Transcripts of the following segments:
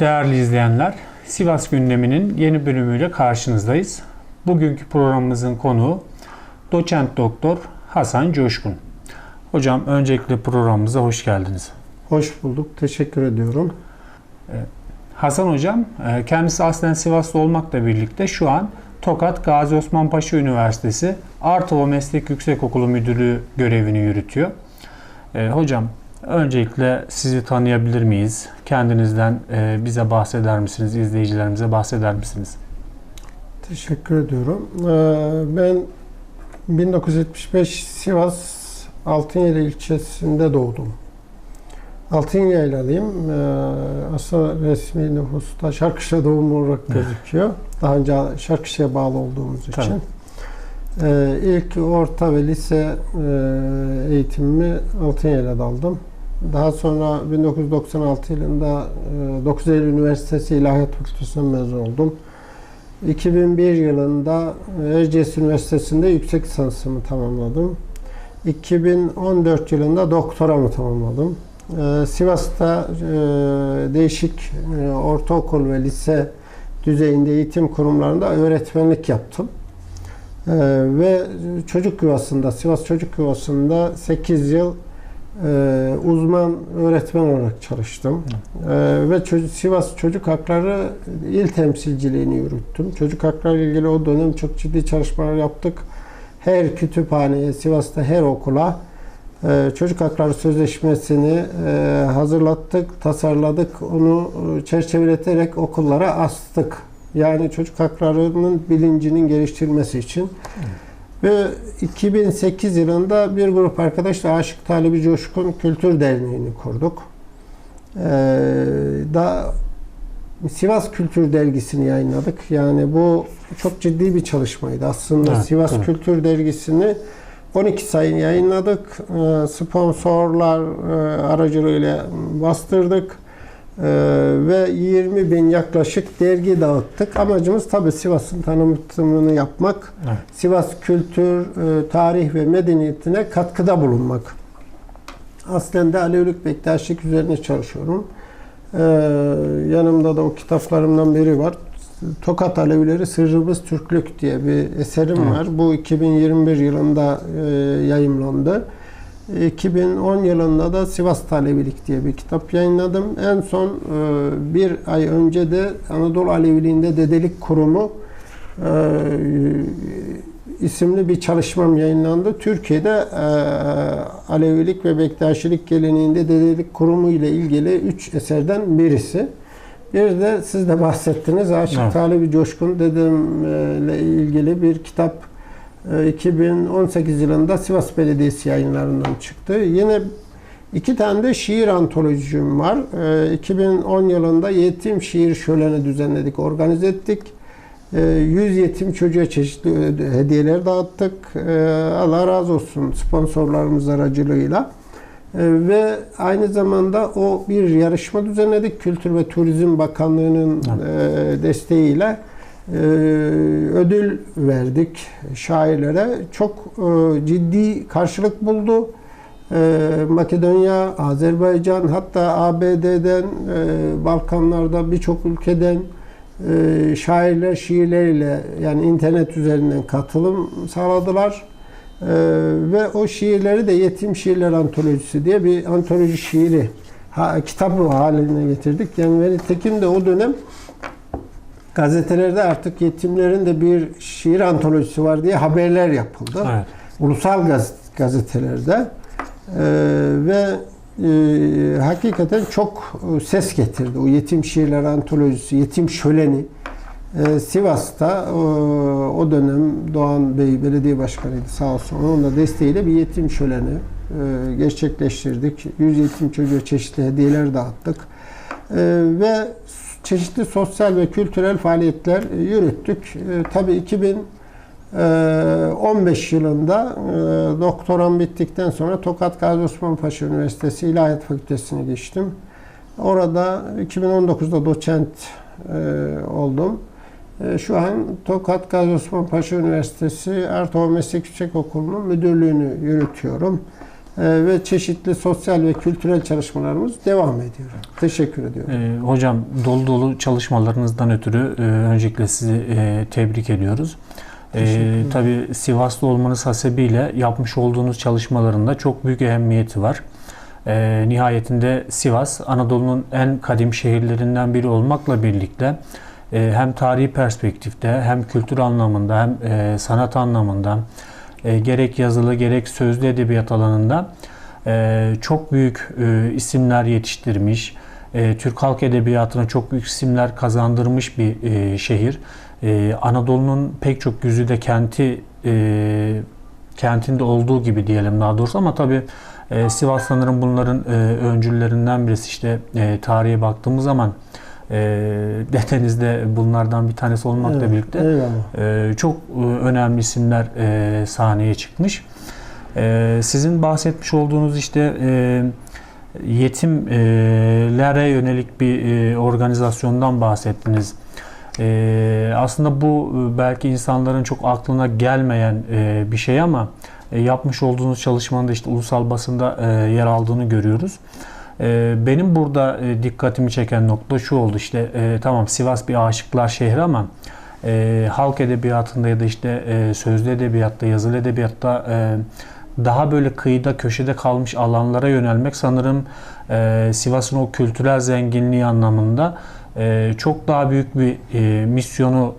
Değerli izleyenler, Sivas gündeminin yeni bölümüyle karşınızdayız. Bugünkü programımızın konuğu doçent doktor Hasan Coşkun. Hocam öncelikle programımıza hoş geldiniz. Hoş bulduk. Teşekkür ediyorum. Hasan hocam e, kendisi aslen Sivaslı olmakla birlikte şu an Tokat Gazi Osman Paşa Üniversitesi Artova Meslek Yüksekokulu Müdürlüğü görevini yürütüyor. E, Hocam öncelikle sizi tanıyabilir miyiz? Kendinizden e, bize bahseder misiniz? İzleyicilerimize bahseder misiniz? Teşekkür ediyorum. Ee, Ben 1975 Sivas Altınyeli ilçesinde doğdum. Altınyaylıyım. Ee, Aslında resmi nüfusta Şarkışla doğumlu olarak gözüküyor. Daha önce Şarkışla'ya bağlı olduğumuz için. Tabii. Ee, İlk orta ve lise e, eğitimimi Altınya'yla aldım. Daha sonra 1996 yılında e, 9 Eylül Üniversitesi İlahiyat Fakültesi'nden mezun oldum. 2001 yılında Erciyes Üniversitesi'nde yüksek lisansımı tamamladım. 2014 yılında doktoramı tamamladım. Ee, Sivas'ta e, değişik e, ortaokul ve lise düzeyinde eğitim kurumlarında öğretmenlik yaptım. Ve çocuk yuvasında, Sivas Çocuk Yuvası'nda 8 yıl e, uzman öğretmen olarak çalıştım. Ee, ve çocuk, Sivas Çocuk Hakları il temsilciliğini yürüttüm. Çocuk hakları ile ilgili o dönem çok ciddi çalışmalar yaptık. Her kütüphaneye, Sivas'ta her okula e, Çocuk Hakları Sözleşmesi'ni e, hazırlattık, tasarladık. Onu e, çerçeveleterek okullara astık. Yani çocuk haklarının bilincinin geliştirilmesi için. Ve 2008 yılında bir grup arkadaşla Aşık Talibi Coşkun Kültür Derneği'ni kurduk. Ee, da Sivas Kültür Dergisi'ni yayınladık. Yani bu çok ciddi bir çalışmaydı. Aslında Evet, Sivas evet. Kültür Dergisi'ni 12 sayı yayınladık. Ee, Sponsorlar e, aracılığıyla bastırdık. Ee, ve 20 bin yaklaşık dergi dağıttık. Amacımız tabii Sivas'ın tanıtımını yapmak. Evet. Sivas kültür, e, tarih ve medeniyetine katkıda bulunmak. Aslen de Alevilik Bektaşlık üzerine çalışıyorum. Ee, yanımda da o kitaplarımdan biri var. Tokat Alevileri Sırrımız Türklük diye bir eserim Evet. var. Bu 2021 yılında e, yayımlandı. 2010 yılında da Sivas Alevilik diye bir kitap yayınladım. En son e, bir ay önce de Anadolu Aleviliğinde Dedelik Kurumu e, isimli bir çalışmam yayınlandı. Türkiye'de e, Alevilik ve Bektaşilik geleneğinde Dedelik Kurumu ile ilgili üç eserden birisi. Bir de siz de bahsettiniz Aşık Evet. Talebi Coşkun dedemle ilgili bir kitap 2018 yılında Sivas Belediyesi yayınlarından çıktı. Yine iki tane de şiir antolojim var. E, 2010 yılında yetim şiir şöleni düzenledik, organize ettik. E, 100 yetim çocuğa çeşitli hediyeler dağıttık. E, Allah razı olsun sponsorlarımız aracılığıyla. Ve aynı zamanda o bir yarışma düzenledik. Kültür ve Turizm Bakanlığı'nın e, desteğiyle e, ödül verdik şairlere. Çok e, ciddi karşılık buldu. E, Makedonya, Azerbaycan hatta ABD'den, e, Balkanlarda birçok ülkeden e, şairler şiirleriyle yani internet üzerinden katılım sağladılar. Ee, ve o şiirleri de Yetim Şiirler Antolojisi diye bir antoloji şiiri ha, kitabı haline getirdik. Yani ve nitekim de o dönem gazetelerde artık yetimlerin de bir şiir antolojisi var diye haberler yapıldı. Evet. Ulusal gaz, gazetelerde Ee, ve e, hakikaten çok e, ses getirdi. O Yetim Şiirler Antolojisi, Yetim Şöleni ee, Sivas'ta o, o dönem Doğan Bey belediye başkanıydı sağ olsun. Onun da desteğiyle bir yetim şöleni e, gerçekleştirdik. 100 yetim çocuğa çeşitli hediyeler dağıttık. E, ve çeşitli sosyal ve kültürel faaliyetler e, yürüttük. E, tabii 2015 yılında e, doktoram bittikten sonra Tokat Gazi Osman Paşa Üniversitesi İlahiyat Fakültesine geçtim. Orada 2019'da doçent oldum. Şu an Tokat Gazi Osman Paşa Üniversitesi Ertuğrul Meslek Yüksekokulu'nun müdürlüğünü yürütüyorum. E, ve çeşitli sosyal ve kültürel çalışmalarımız devam ediyor. Teşekkür ediyorum. Ee, hocam dolu dolu çalışmalarınızdan ötürü e, öncelikle sizi e, tebrik ediyoruz. Ee, ederim. tabii Sivaslı olmanız hasebiyle yapmış olduğunuz çalışmalarında çok büyük ehemmiyeti var. Ee, nihayetinde Sivas Anadolu'nun en kadim şehirlerinden biri olmakla birlikte e, hem tarihi perspektifte hem kültür anlamında hem e, sanat anlamında e, gerek yazılı gerek sözlü edebiyat alanında e, çok büyük e, isimler yetiştirmiş. E, Türk halk edebiyatına çok büyük isimler kazandırmış bir e, şehir. E, Anadolu'nun pek çok güzide kenti e, kentinde olduğu gibi diyelim daha doğrusu ama tabii e, Sivas sanırım bunların e, öncüllerinden birisi işte e, tarihe baktığımız zaman e, dedeniz de bunlardan bir tanesi olmakla Evet, birlikte Eyvallah. ee, çok e, önemli isimler e, sahneye çıkmış. Ee, Sizin bahsetmiş olduğunuz işte e, yetimlere yönelik bir e, organizasyondan bahsettiniz. Ee, Aslında bu e, belki insanların çok aklına gelmeyen e, bir şey ama e, yapmış olduğunuz çalışmanın da işte ulusal basında e, yer aldığını görüyoruz. E, Benim burada e, dikkatimi çeken nokta şu oldu işte e, tamam Sivas bir aşıklar şehri ama e, halk edebiyatında ya da işte sözlü edebiyatta, yazılı edebiyatta daha böyle kıyıda köşede kalmış alanlara yönelmek sanırım Sivas'ın o kültürel zenginliği anlamında çok daha büyük bir misyonu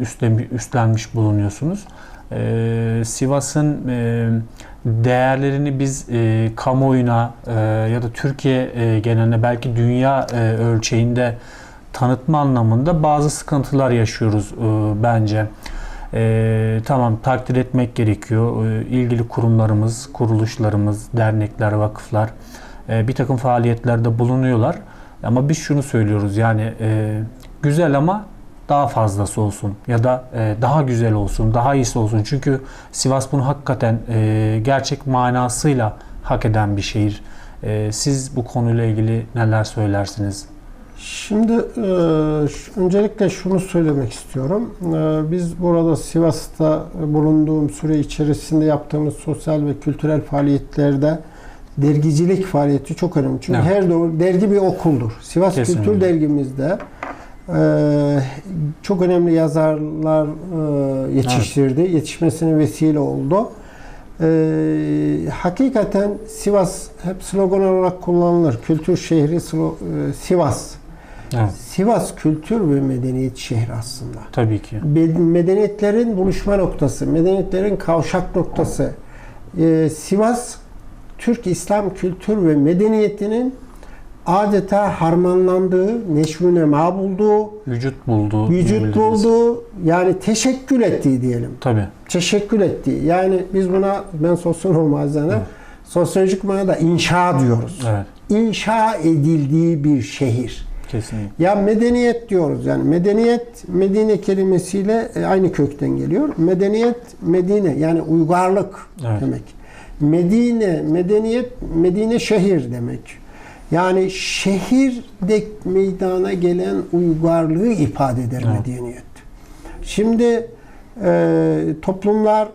üstlen- üstlenmiş bulunuyorsunuz. E, Sivas'ın e, değerlerini biz e, kamuoyuna e, ya da Türkiye e, geneline belki dünya e, ölçeğinde tanıtma anlamında bazı sıkıntılar yaşıyoruz e, bence. E, tamam takdir etmek gerekiyor. E, ilgili kurumlarımız, kuruluşlarımız, dernekler, vakıflar e, bir takım faaliyetlerde bulunuyorlar. Ama biz şunu söylüyoruz yani e, güzel ama daha fazlası olsun ya da e, daha güzel olsun, daha iyisi olsun. Çünkü Sivas bunu hakikaten e, gerçek manasıyla hak eden bir şehir. E, siz bu konuyla ilgili neler söylersiniz? Şimdi e, öncelikle şunu söylemek istiyorum. E, biz burada Sivas'ta bulunduğum süre içerisinde yaptığımız sosyal ve kültürel faaliyetlerde dergicilik faaliyeti çok önemli. Çünkü Evet. her doğru dergi bir okuldur. Sivas Kesinlikle. Kültür Dergimizde e, çok önemli yazarlar e, yetiştirdi. Yetişmesine vesile oldu. E, hakikaten Sivas hep slogan olarak kullanılır. Kültür şehri Slo- e, Sivas. Evet, Sivas kültür ve medeniyet şehri aslında. tabii ki. Be- Medeniyetlerin buluşma noktası, medeniyetlerin kavşak noktası. Ee, Sivas, Türk İslam kültür ve medeniyetinin adeta harmanlandığı, neşvünema bulduğu, Vücut buldu. vücut bulduğu, yani teşekkül ettiği diyelim. Tabii. Teşekkül ettiği. Yani biz buna, ben sosyologum azene, sosyolojik manada inşa diyoruz. Evet. İnşa edildiği bir şehir. Kesinlikle. Ya medeniyet diyoruz yani medeniyet Medine kelimesiyle e, aynı kökten geliyor. Medeniyet Medine yani uygarlık Evet. demek. Medine medeniyet Medine şehir demek. Yani şehirde meydana gelen uygarlığı ifade eder Evet. medeniyet. Şimdi e, toplumlar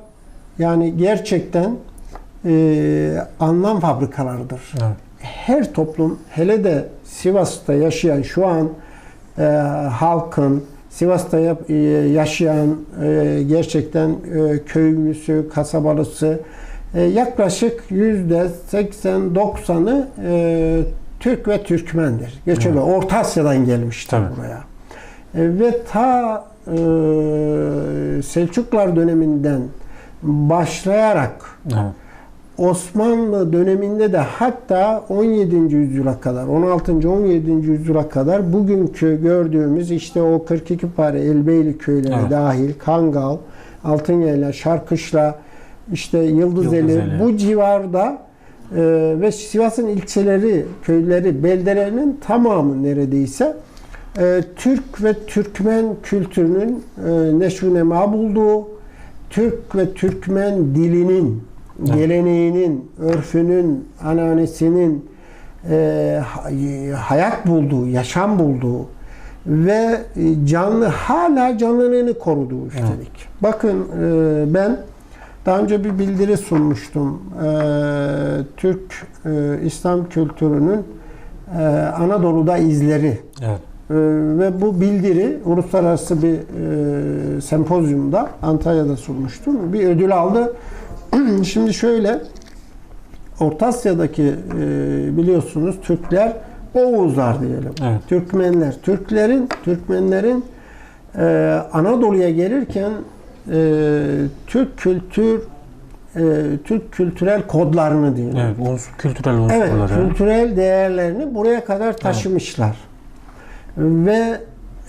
yani gerçekten e, anlam fabrikalarıdır Evet. her toplum hele de Sivas'ta yaşayan şu an e, halkın Sivas'ta yap- e, yaşayan e, gerçekten e, köylüsü, kasabalısı e, yaklaşık yüzde 80-90'ı e, Türk ve Türkmendir. Göçebe. Orta Asya'dan gelmiştir Tabii. buraya. E, ve ta e, Selçuklar döneminden başlayarak Evet. Osmanlı döneminde de hatta 17. yüzyıla kadar, 16. 17. yüzyıla kadar bugünkü gördüğümüz işte o 42 pare Elbeyli köyleri Evet. dahil Kangal, Altınyayla, Şarkışla, işte Yıldızeli, Yıldızeli. bu civarda e, ve Sivas'ın ilçeleri, köyleri, beldelerinin tamamı neredeyse e, Türk ve Türkmen kültürünün e, neşvünema bulduğu, Türk ve Türkmen dilinin, Evet. geleneğinin, örfünün, ananesinin e, hay- hayat bulduğu, yaşam bulduğu ve canlı hala canlılığını koruduğu üstelik. Bakın e, ben Daha önce bir bildiri sunmuştum. Ee, Türk e, İslam kültürünün e, Anadolu'da izleri Evet. Ee, ve bu bildiri uluslararası bir e, sempozyumda Antalya'da sunmuştum. Bir ödül aldı. Şimdi şöyle Orta Asya'daki e, biliyorsunuz Türkler Oğuzlar diyelim. Evet. Türkmenler. Türklerin Türkmenlerin e, Anadolu'ya gelirken e, Türk kültür e, Türk kültürel kodlarını diyelim. Evet. Unsur, kültürel Evet, unsurları. kültürel değerlerini buraya kadar taşımışlar. Ve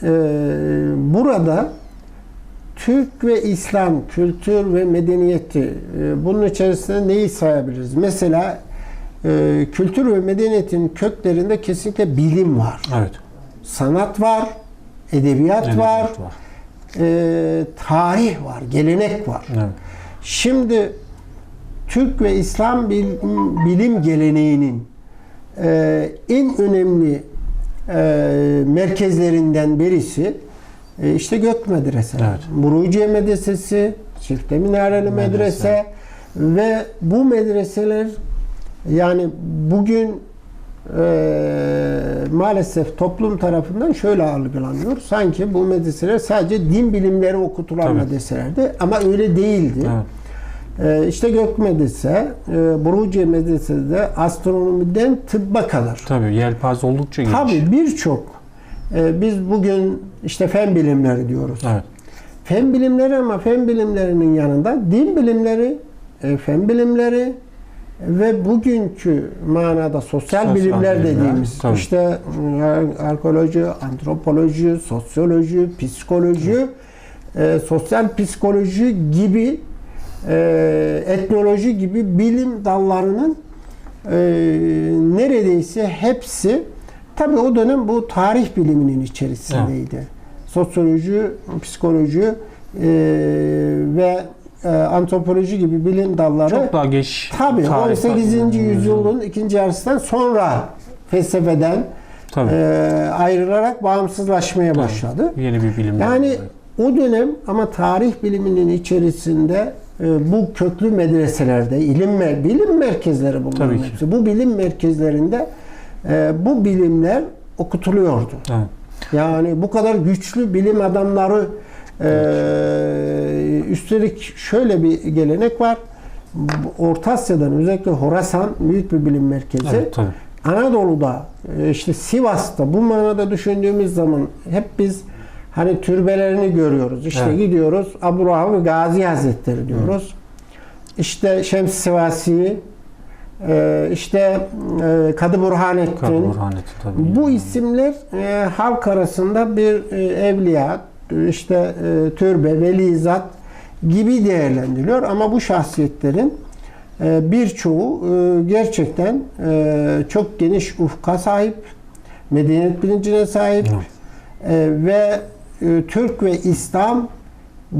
e, burada Türk ve İslam kültür ve medeniyeti e, bunun içerisinde neyi sayabiliriz? Mesela e, kültür ve medeniyetin köklerinde kesinlikle bilim var. Evet. Sanat var, edebiyat, var, Edebiyat var. E, tarih var, gelenek var. Evet. Şimdi Türk ve İslam bilim, bilim geleneğinin e, en önemli e, merkezlerinden birisi e, işte Gök Medrese, Evet. Buruciye Medresesi, Çifte Minareli Medrese. Medrese ve bu medreseler yani bugün e, maalesef toplum tarafından şöyle algılanıyor. Sanki bu medreseler sadece din bilimleri okutulan Tabii. medreselerdi ama öyle değildi. Evet. Ee, işte Gök Medrese, e, Buruciye de astronomiden tıbba kadar. Tabii yelpaze oldukça geniş. Tabii birçok e, biz bugün işte fen bilimleri diyoruz. Evet. Fen bilimleri ama fen bilimlerinin yanında din bilimleri, e, fen bilimleri ve bugünkü manada sosyal, Sosyal bilimler bilimler, dediğimiz tabii. işte e, arkeoloji, antropoloji, sosyoloji, psikoloji, e, sosyal psikoloji gibi e, etnoloji gibi bilim dallarının e, neredeyse hepsi tabii o dönem bu tarih biliminin içerisindeydi. Sosyoloji, psikoloji e, ve e, antropoloji gibi bilim dalları Çok daha geç. tabii tarih- 18. yüzyılın ikinci yarısından sonra felsefeden Tabii. e, ayrılarak bağımsızlaşmaya başladı. Yeni bir bilim. Yani o dönem ama tarih biliminin içerisinde e, bu köklü medreselerde ilim mer- bilim merkezleri bunların Tabii ki. Bu bilim merkezlerinde e, bu bilimler okutuluyordu. Evet. Yani bu kadar güçlü bilim adamları e, üstelik şöyle bir gelenek var. Orta Asya'dan özellikle Horasan büyük bir bilim merkezi. Evet, tabii. Anadolu'da e, işte Sivas'ta bu manada düşündüğümüz zaman hep biz hani türbelerini görüyoruz. İşte Evet. gidiyoruz Abu Rahmi Gazi Hazretleri diyoruz. İşte Şems Sivasi, e, işte e, Kadı Burhanettin. Kadı Burhanettin tabii. Bu isimler halk arasında bir evliya, işte türbe, velizat gibi değerlendiriliyor. Ama bu şahsiyetlerin e, birçoğu e, gerçekten e, çok geniş ufka sahip, medeniyet bilincine sahip Evet. ve Türk ve İslam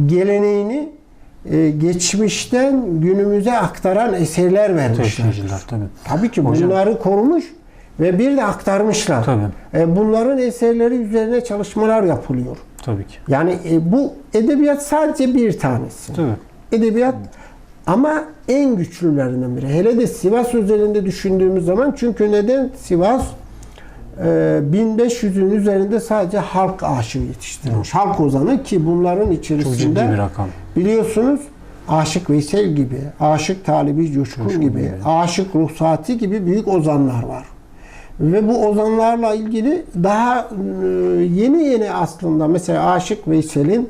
geleneğini geçmişten günümüze aktaran eserler vermişler. Tabii. Tabii ki Hocam- bunları korumuş ve bir de aktarmışlar. Tabii. Bunların eserleri üzerine çalışmalar yapılıyor. Tabii ki. Yani e, bu edebiyat sadece bir tanesi. Tabii. Edebiyat ama en güçlülerinden biri. Hele de Sivas özelinde düşündüğümüz zaman çünkü neden Sivas e, 1500'ün üzerinde sadece halk aşığı yetiştirmiş. Halk ozanı ki bunların içerisinde bir rakam. Biliyorsunuz Aşık Veysel gibi, Aşık Talibi Coşkun, Coşkun gibi, gibi. Aşık Ruhsati gibi büyük ozanlar var. Ve bu ozanlarla ilgili daha e, yeni yeni aslında mesela Aşık Veysel'in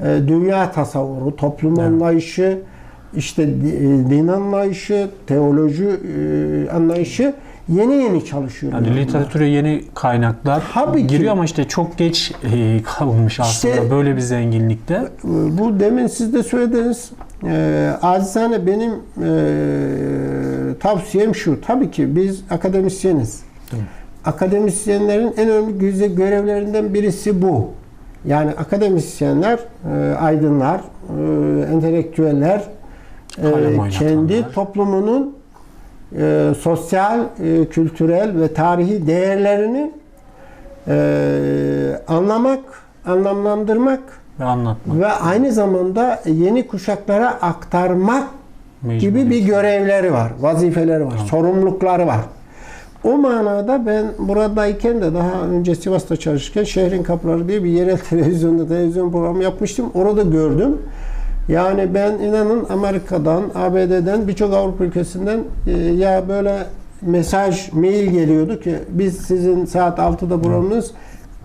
e, dünya tasavvuru, toplum Evet. anlayışı, işte e, din anlayışı, teoloji anlayışı yeni yeni çalışıyor. Yani literatüre yeni kaynaklar Tabii ki. giriyor ama işte çok geç e, kalmış aslında İşte- böyle bir zenginlikte. Bu demin siz de söylediniz. E, acizane benim e, tavsiyem şu. Tabii ki biz akademisyeniz. Akademisyenlerin en önemli görevlerinden birisi bu. Yani akademisyenler, e, aydınlar, e, entelektüeller e, kendi toplumunun e, sosyal, e, kültürel ve tarihi değerlerini e, anlamak, anlamlandırmak ve anlatmak. ve aynı zamanda yeni kuşaklara aktarmak gibi bir görevleri var, vazifeleri var, Tamam. sorumlulukları var. O manada ben buradayken de daha önce Sivas'ta çalışırken Şehrin Kapıları diye bir yerel televizyonda televizyon programı yapmıştım. Orada gördüm. Yani ben inanın Amerika'dan, ABD'den birçok Avrupa ülkesinden e, ya böyle mesaj, mail geliyordu ki biz sizin saat 6'da programınız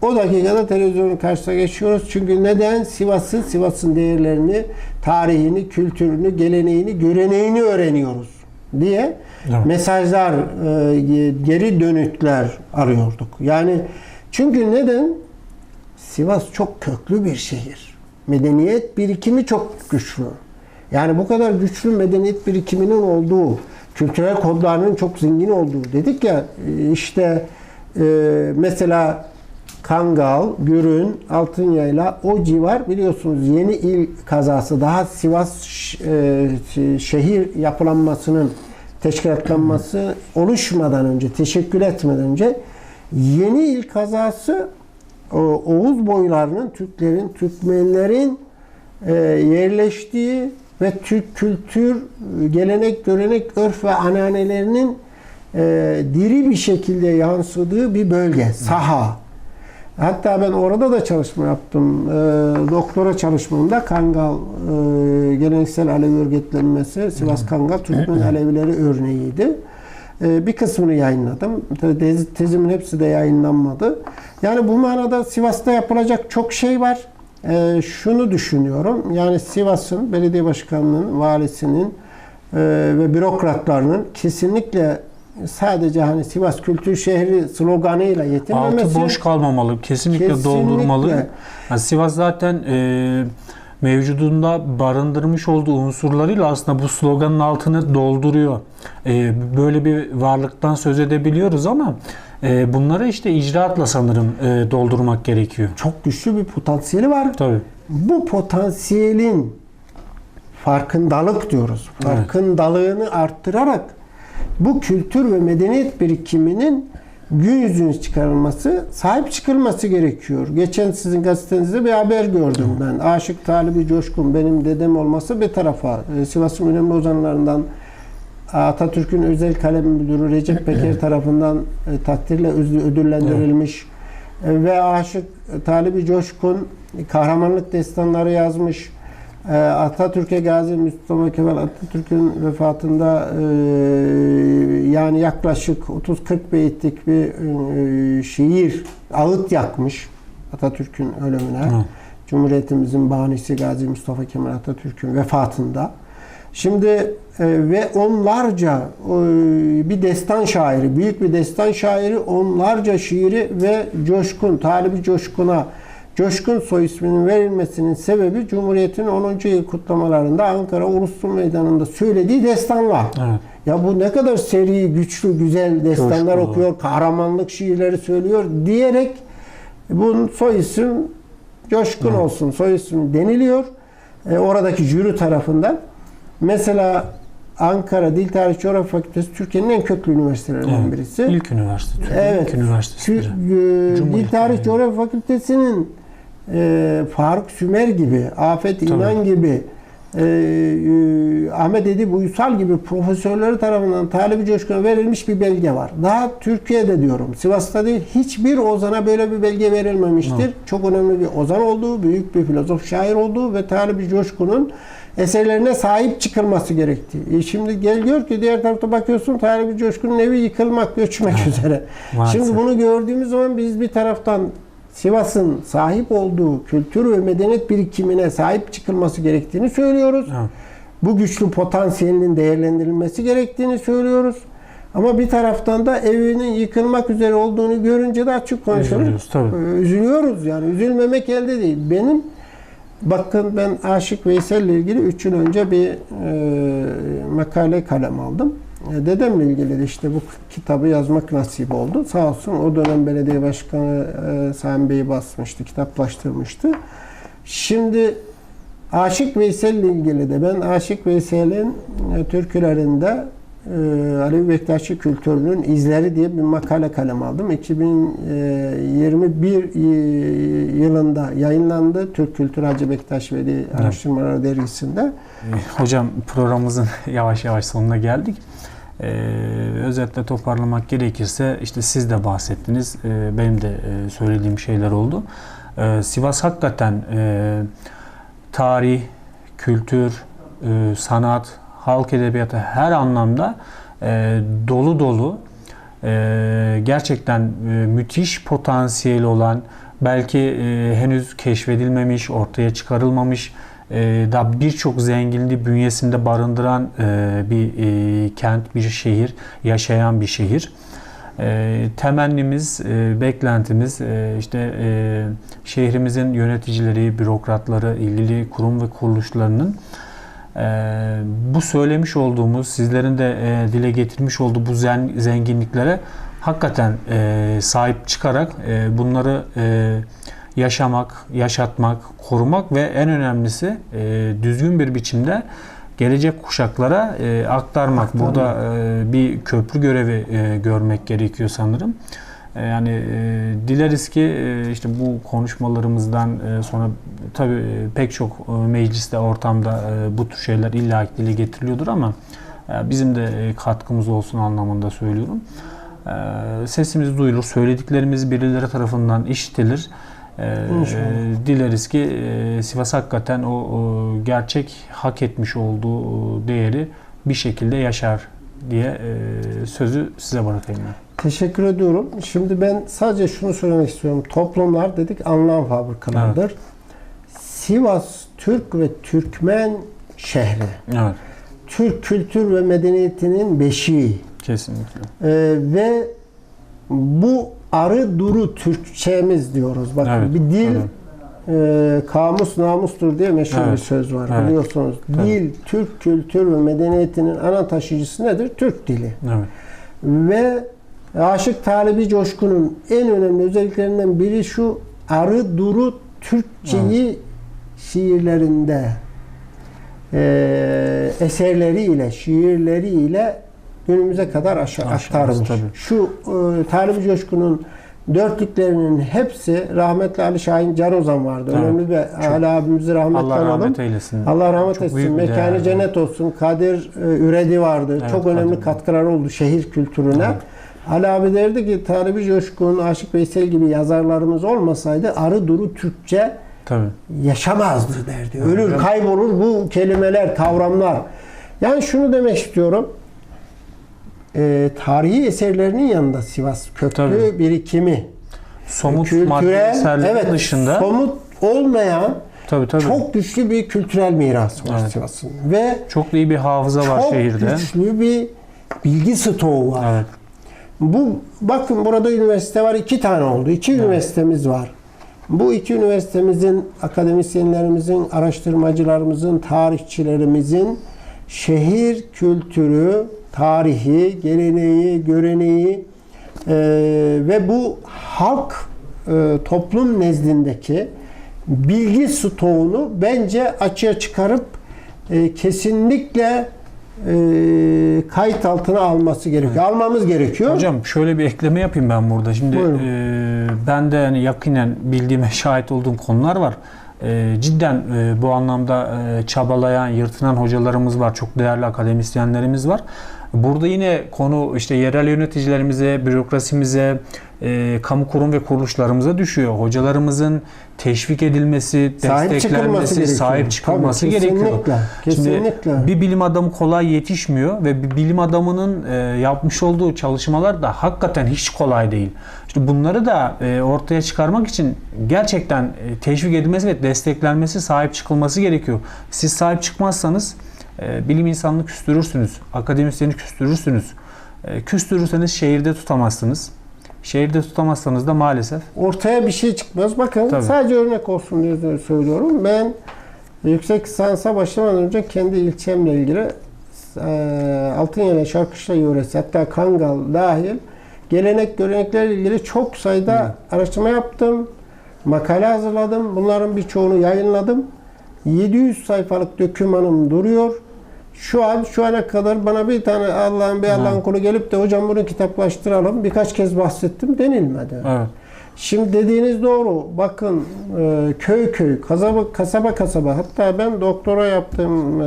o dakikada televizyonun karşısına geçiyoruz. Çünkü neden? Sivas'ı, Sivas'ın değerlerini, tarihini, kültürünü, geleneğini, göreneğini öğreniyoruz diye Mesajlar, e, geri dönütler arıyorduk. Yani çünkü neden? Sivas çok köklü bir şehir. Medeniyet birikimi çok güçlü. Yani bu kadar güçlü medeniyet birikiminin olduğu, kültürel kodlarının çok zengin olduğu dedik ya e, işte e, mesela Kangal, Gürün, Altınyayla o civar biliyorsunuz yeni il kazası daha Sivas e, şehir yapılanmasının teşkilatlanması oluşmadan önce, teşekkül etmeden önce yeni il kazası Oğuz boylarının, Türklerin, Türkmenlerin e, yerleştiği ve Türk kültür, gelenek, görenek, örf ve ananelerinin e, diri bir şekilde yansıdığı bir bölge, saha. Hatta ben orada da çalışma yaptım. E, doktora çalışmamda Kangal e, geleneksel Alevi örgütlenmesi, Sivas Kangal Türkmen Alevileri örneğiydi. E, bir kısmını yayınladım. Tez- tezimin hepsi de yayınlanmadı. Yani bu manada Sivas'ta yapılacak çok şey var. E, şunu düşünüyorum. Yani Sivas'ın belediye başkanının, valisinin e, ve bürokratlarının kesinlikle sadece hani Sivas Kültür Şehri sloganıyla yetinmemesi. Altı boş kalmamalı. Kesinlikle, Kesinlikle. doldurmalı. Yani Sivas zaten e, mevcudunda barındırmış olduğu unsurlarıyla aslında bu sloganın altını dolduruyor. E, böyle bir varlıktan söz edebiliyoruz ama e, bunları işte icraatla sanırım e, doldurmak gerekiyor. çok güçlü bir potansiyeli var. Tabii. Bu potansiyelin farkındalık diyoruz. Evet. Farkındalığını arttırarak bu kültür ve medeniyet birikiminin gün yüzüne çıkarılması, sahip çıkılması gerekiyor. Geçen sizin gazetenizde bir haber gördüm ben. Aşık Talibi Coşkun benim dedem olması bir tarafa. Ee, Sivas'ın önemli ozanlarından Atatürk'ün özel kalem müdürü Recep Peker tarafından e, takdirle ödü- ödüllendirilmiş E, ve Aşık Talibi Coşkun kahramanlık destanları yazmış. E, Atatürk'e Gazi Mustafa Kemal Atatürk'ün vefatında e, yani yaklaşık 30-40 beyitlik bir e, şiir, ağıt yakmış Atatürk'ün ölümüne. Hı. Cumhuriyetimizin banisi Gazi Mustafa Kemal Atatürk'ün vefatında. Şimdi e, ve onlarca e, bir destan şairi, büyük bir destan şairi onlarca şiiri ve Coşkun, Talibi Coşkun'a Coşkun soy isminin verilmesinin sebebi Cumhuriyet'in 10. yıl kutlamalarında Ankara Uluslu Meydanı'nda söylediği destanlar. Evet. Ya bu ne kadar seri, güçlü, güzel destanlar Coşkulu. okuyor, kahramanlık şiirleri söylüyor diyerek bunun soy isim Coşkun Evet. olsun, soy isim deniliyor. E, oradaki jüri tarafından. Mesela Ankara Dil Tarih Coğrafya Fakültesi Türkiye'nin en köklü üniversitelerinden Evet. birisi. İlk üniversite. Türkiye'nin Evet. ilk üniversitesi. Tü- e, Dil Tarih yani. Coğrafya Fakültesi'nin e, Faruk Sümer gibi, Afet Tabii. İnan gibi, e, e, Ahmet Edip Uysal gibi profesörleri tarafından Talibi Coşkun'a verilmiş bir belge var. Daha Türkiye'de diyorum, Sivas'ta değil, hiçbir ozana böyle bir belge verilmemiştir. Evet. Çok önemli bir ozan olduğu, büyük bir filozof şair olduğu ve Talibi Coşkun'un eserlerine sahip çıkılması gerektiği. E şimdi gel gör ki diğer tarafta bakıyorsun Talibi Coşkun'un evi yıkılmak, göçmek üzere. Maalesef. Şimdi bunu gördüğümüz zaman biz bir taraftan Sivas'ın sahip olduğu kültür ve medeniyet birikimine sahip çıkılması gerektiğini söylüyoruz. Evet. Bu güçlü potansiyelinin değerlendirilmesi gerektiğini söylüyoruz. Ama bir taraftan da evinin yıkılmak üzere olduğunu görünce de açık konuşalım. Üzülüyoruz, tabii. Ee, Üzülüyoruz yani. Üzülmemek elde değil. Benim bakın ben Aşık Veysel ile ilgili 3 yıl önce bir e, makale kalem aldım. E, dedemle ilgili de işte bu kitabı yazmak nasip oldu. Sağ olsun o dönem belediye başkanı e, Sami Bey basmıştı, kitaplaştırmıştı. Şimdi Aşık Veysel ile ilgili de ben Aşık Veysel'in e, türkülerinde e, Alevi Bektaşi kültürünün izleri diye bir makale kalem aldım. 2021 y- yılında yayınlandı Türk Kültür Hacı Bektaş Veli Araştırmaları Dergisi'nde. Hocam programımızın yavaş yavaş sonuna geldik. Ee, özetle toparlamak gerekirse işte siz de bahsettiniz. Ee, benim de e, söylediğim şeyler oldu. Ee, Sivas hakikaten e, tarih, kültür, e, sanat, halk edebiyatı her anlamda e, dolu dolu e, gerçekten e, müthiş potansiyeli olan belki e, henüz keşfedilmemiş, ortaya çıkarılmamış e, da birçok zenginliği bünyesinde barındıran e, bir e, kent, bir şehir, yaşayan bir şehir. E, temennimiz, e, beklentimiz e, işte e, şehrimizin yöneticileri, bürokratları, ilgili kurum ve kuruluşlarının e, bu söylemiş olduğumuz, sizlerin de e, dile getirmiş olduğu bu zen- zenginliklere hakikaten e, sahip çıkarak e, bunları e, yaşamak, yaşatmak, korumak ve en önemlisi e, düzgün bir biçimde gelecek kuşaklara e, aktarmak. Aktarmak. Burada e, bir köprü görevi e, görmek gerekiyor sanırım. E, Yani e, dileriz ki e, işte bu konuşmalarımızdan e, sonra tabii e, pek çok e, mecliste, ortamda e, bu tür şeyler illa dile getiriliyordur ama e, bizim de e, katkımız olsun anlamında söylüyorum. E, Sesimiz duyulur, söylediklerimiz birileri tarafından işitilir. E, İnşallah. Dileriz ki e, Sivas hakikaten o, o gerçek hak etmiş olduğu o değeri bir şekilde yaşar diye e, sözü size bırakayım ben. Teşekkür ediyorum. Şimdi ben sadece şunu söylemek istiyorum. Toplumlar dedik anlam fabrikalarıdır. Sivas Türk ve Türkmen şehri. Evet, Türk kültür ve medeniyetinin beşiği. kesinlikle. Ee, ve bu arı duru Türkçemiz diyoruz. Bakın Evet, bir dil evet. e, kamus namustur diye meşhur Evet, bir söz var evet. biliyorsunuz. Tabii. Dil, Türk kültür ve medeniyetinin ana taşıyıcısı nedir? Türk dili. Evet. Ve Aşık Talibi Coşkun'un en önemli özelliklerinden biri şu arı duru Türkçeyi şiirlerinde e, eserleriyle, şiirleriyle günümüze kadar aşağı aktarmış. tabii. Şu e, Talibi Coşkun'un dörtlüklerinin hepsi rahmetli Ali Şahin Canozan vardı. Evet, Önemli bir Ali abimizi rahmetle Allah analım. rahmet eylesin. Allah rahmet Çok etsin. Mekanı değerli. cennet olsun. Kadir e, Üredi vardı. Evet, Çok önemli Kadir. katkıları oldu şehir kültürüne. Evet. Ali abi derdi ki Talibi Coşkun, Aşık Veysel gibi yazarlarımız olmasaydı arı duru Türkçe Tabii. yaşamazdı derdi. Evet. Ölür, kaybolur bu kelimeler, kavramlar. Yani şunu demek istiyorum. E, tarihi eserlerinin yanında Sivas köklü Tabii. birikimi, Somut kültürel, maddi evet, dışında somut olmayan tabii tabii. Çok, çok güçlü bir kültürel miras var Evet. Sivas'ın. Ve iyi bir hafıza var çok şehirde. güçlü bir bilgi stoğu var. Evet. Bu bakın burada üniversite var. iki tane oldu. İki üniversitemiz var. Bu iki üniversitemizin, akademisyenlerimizin, araştırmacılarımızın, tarihçilerimizin şehir kültürü, tarihi, geleneği, göreneği e, ve bu halk e, toplum nezdindeki bilgi stoğunu bence açığa çıkarıp e, kesinlikle e, kayıt altına alması gerekiyor. Almamız gerekiyor. Hocam şöyle bir ekleme yapayım ben burada. Şimdi Buyurun. e, ben de hani yakinen bildiğime şahit olduğum konular var. E, cidden e, bu anlamda e, çabalayan, yırtınan hocalarımız var. Çok değerli akademisyenlerimiz var. Burada yine konu işte yerel yöneticilerimize, bürokrasimize, e, kamu kurum ve kuruluşlarımıza düşüyor. Hocalarımızın teşvik edilmesi, Sahip desteklenmesi, gerekiyor. sahip çıkılması Tabii, gerekiyor. kesinlikle, kesinlikle. Şimdi bir bilim adamı kolay yetişmiyor ve bir bilim adamının e, yapmış olduğu çalışmalar da hakikaten hiç kolay değil. İşte bunları da e, ortaya çıkarmak için gerçekten e, teşvik edilmesi ve desteklenmesi, sahip çıkılması gerekiyor. Siz sahip çıkmazsanız e, bilim insanını küstürürsünüz, akademisyeni küstürürsünüz. E, küstürürseniz şehirde tutamazsınız. Şehirde tutamazsanız da maalesef ortaya bir şey çıkmaz. Bakın Tabii. sadece örnek olsun diye söylüyorum. Ben yüksek lisansa başlamadan önce kendi ilçemle ilgili e, Altınyele Şarkışla yöresi hatta Kangal dahil gelenek göreneklerle ilgili çok sayıda araştırma yaptım. Makale hazırladım. Bunların birçoğunu yayınladım. 700 sayfalık dokümanım duruyor. Şu an şu ana kadar bana bir tane Allah'ın bir Allah'ın kulu gelip de hocam bunu kitaplaştıralım birkaç kez bahsettim denilmedi. Evet. Şimdi dediğiniz doğru. Bakın e, köy köy, kasaba kasaba kasaba. Hatta ben doktora yaptığım e,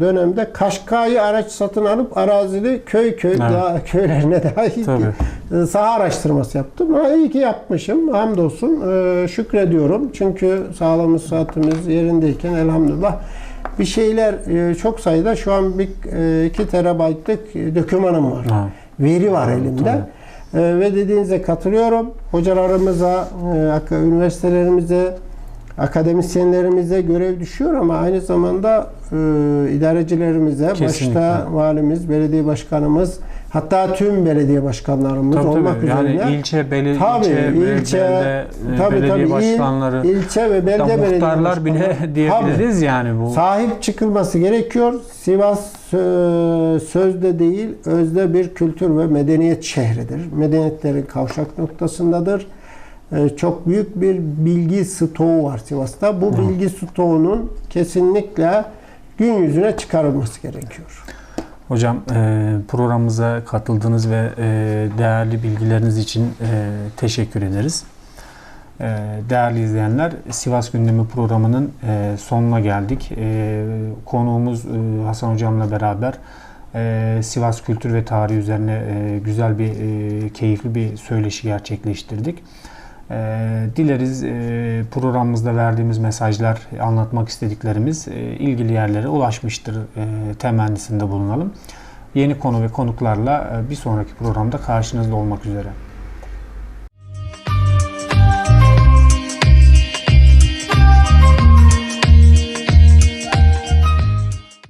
dönemde Kaşkay'ı araç satın alıp arazili köy köy Evet. daha köylerine dahil Tabii. e, saha araştırması yaptım. Ama iyi ki yapmışım. Hamdolsun. E, şükrediyorum. Çünkü sağlığımız, saatimiz yerindeyken elhamdülillah bir şeyler e, çok sayıda şu an bir 2 terabaytlık dokümanım var. Ha. Veri var elimde. Ee, ve dediğinize katılıyorum. Hocalarımıza, e, üniversitelerimize, akademisyenlerimize görev düşüyor ama aynı zamanda e, idarecilerimize, Kesinlikle. başta valimiz, belediye başkanımız, hatta tüm belediye başkanlarımız Tabii, olmak tabii. Yani üzere ilçe, beli, Tabii, ilçe, ilçe, belde, e, tabii, belediye tabii, il, başkanları, ilçe ve belde hatta belediye muhtarlar bile diyebiliriz yani bu. Sahip çıkılması gerekiyor. Sivas e, sözde değil, özde bir kültür ve medeniyet şehridir. Medeniyetlerin kavşak noktasındadır. E, Çok büyük bir bilgi stoğu var Sivas'ta. Bu bilgi stoğunun kesinlikle gün yüzüne çıkarılması gerekiyor. Hocam e, programımıza katıldığınız ve e, değerli bilgileriniz için e, teşekkür ederiz. Değerli izleyenler, Sivas Gündemi programının sonuna geldik. E, konuğumuz Hasan Hocam'la beraber Sivas kültür ve tarihi üzerine güzel bir, keyifli bir söyleşi gerçekleştirdik. E, dileriz e, programımızda verdiğimiz mesajlar, anlatmak istediklerimiz e, ilgili yerlere ulaşmıştır e, temennisinde bulunalım. Yeni konu ve konuklarla e, bir sonraki programda karşınızda olmak üzere.